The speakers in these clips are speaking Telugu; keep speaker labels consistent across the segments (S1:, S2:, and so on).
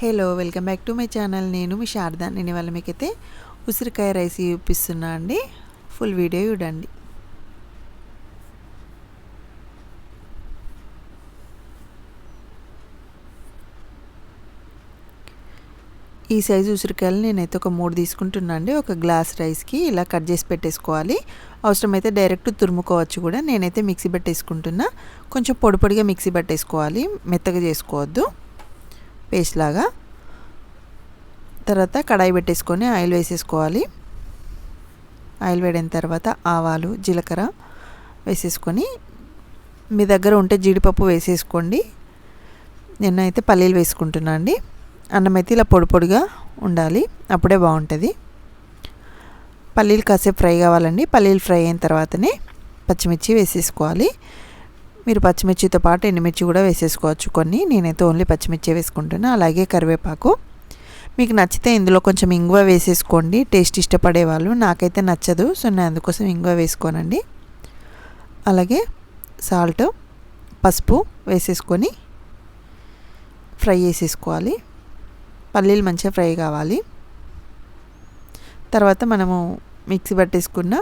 S1: Hello welcome back to my channel. నేను మీ శారద. నేను ఇవాళ మీకైతే ఉసిరికాయ రైస్ చూపిస్తున్నా అండి. ఫుల్ వీడియో చూడండి. ఈ సైజు ఉసిరికాయలు నేనైతే ఒక మూడు తీసుకుంటున్నా అండి. ఒక గ్లాస్ రైస్కి ఇలా కట్ చేసి పెట్టేసుకోవాలి. అవసరమైతే డైరెక్ట్ తురుముకోవచ్చు కూడా. నేనైతే మిక్సీ పట్టేసుకుంటున్నా. కొంచెం పొడి పొడిగా మిక్సీ పట్టేసుకోవాలి. మెత్తగా చేసుకోవద్దు. పేస్ట్ లాగా. తర్వాత కడాయి పెట్టేసుకొని ఆయిల్ వేసేసుకోవాలి. ఆయిల్ వేడిన తర్వాత ఆవాలు జీలకర్ర వేసేసుకొని మీ దగ్గర ఉంటే జీడిపప్పు వేసేసుకోండి. నేనైతే పల్లీలు వేసుకుంటున్నా అండి. అన్నం అయితే ఇలా పొడి పొడిగా ఉండాలి. అప్పుడే బాగుంటుంది. పల్లీలు కాసేపు ఫ్రై కావాలండి. పల్లీలు ఫ్రై అయిన తర్వాతనే పచ్చిమిర్చి వేసేసుకోవాలి. మీరు పచ్చిమిర్చితో పాటు ఎండుమిర్చి కూడా వేసేసుకోవచ్చు. కొన్ని నేనైతే ఓన్లీ పచ్చిమిర్చి వేసుకుంటున్నా. అలాగే కరివేపాకు. మీకు నచ్చితే ఇందులో కొంచెం ఇంగువ వేసేసుకోండి. టేస్ట్ ఇష్టపడే వాళ్ళు నాకైతే నచ్చదు. సో నేను అందుకోసం ఇంగువ వేసుకోనండి. అలాగే సాల్ట్ పసుపు వేసేసుకొని ఫ్రై చేసేసుకోవాలి. పల్లీలు మంచిగా ఫ్రై కావాలి. తర్వాత మనము మిక్సీ పట్టేసుకున్న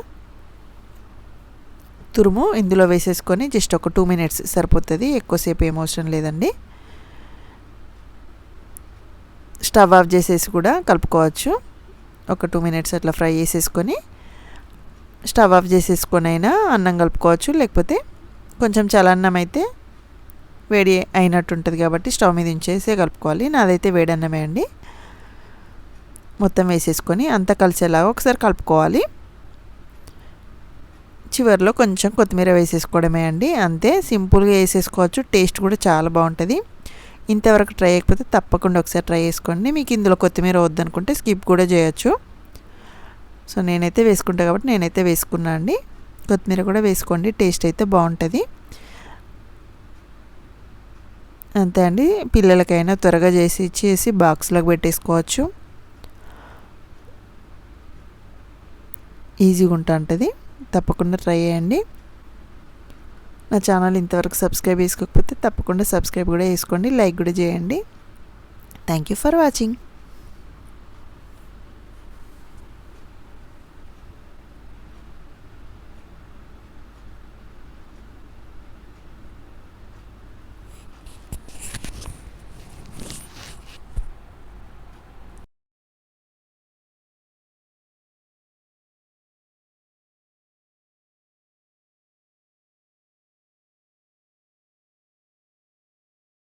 S1: తురుము ఇందులో వేసేసుకొని జస్ట్ ఒక టూ మినిట్స్ సరిపోతుంది. ఎక్కువసేపు ఏం అవసరం లేదండి. స్టవ్ ఆఫ్ చేసేసి కూడా కలుపుకోవచ్చు. ఒక టూ మినిట్స్ అట్లా ఫ్రై చేసేసుకొని స్టవ్ ఆఫ్ చేసేసుకొని అయినా అన్నం కలుపుకోవచ్చు. లేకపోతే కొంచెం చలన్నం అయితే వేడి అయినట్టు ఉంటుంది కాబట్టి స్టవ్ మీద ఉంచేసే కలుపుకోవాలి. నాదైతే వేడి అన్నమే అండి. మొత్తం వేసేసుకొని అంతా కలిసేలాగా ఒకసారి కలుపుకోవాలి. చివరిలో కొంచెం కొత్తిమీర వేసేసుకోవడమే అండి. అంతే సింపుల్గా వేసేసుకోవచ్చు. టేస్ట్ కూడా చాలా బాగుంటుంది. ఇంతవరకు ట్రై చేయకపోతే తప్పకుండా ఒకసారి ట్రై చేసుకోండి. మీకు ఇందులో కొత్తిమీర వద్దనుకుంటే స్కిప్ కూడా చేయొచ్చు. సో నేనైతే వేసుకుంటా కాబట్టి నేనైతే వేసుకున్నా అండి. కొత్తిమీర కూడా వేసుకోండి. టేస్ట్ అయితే బాగుంటుంది. అంతే అండి. పిల్లలకైనా త్వరగా చేసి ఇచ్చేసి బాక్స్లోకి పెట్టేసుకోవచ్చు. ఈజీగా ఉంటా ఉంటుంది. తప్పకుండా ట్రై చేయండి. నా ఛానల్ ఇంతవరకు సబ్స్క్రైబ్ చేసుకోకపోతే తప్పకుండా సబ్స్క్రైబ్ కూడా చేసుకోండి లైక్ కూడా చేయండి. Thank you for watching.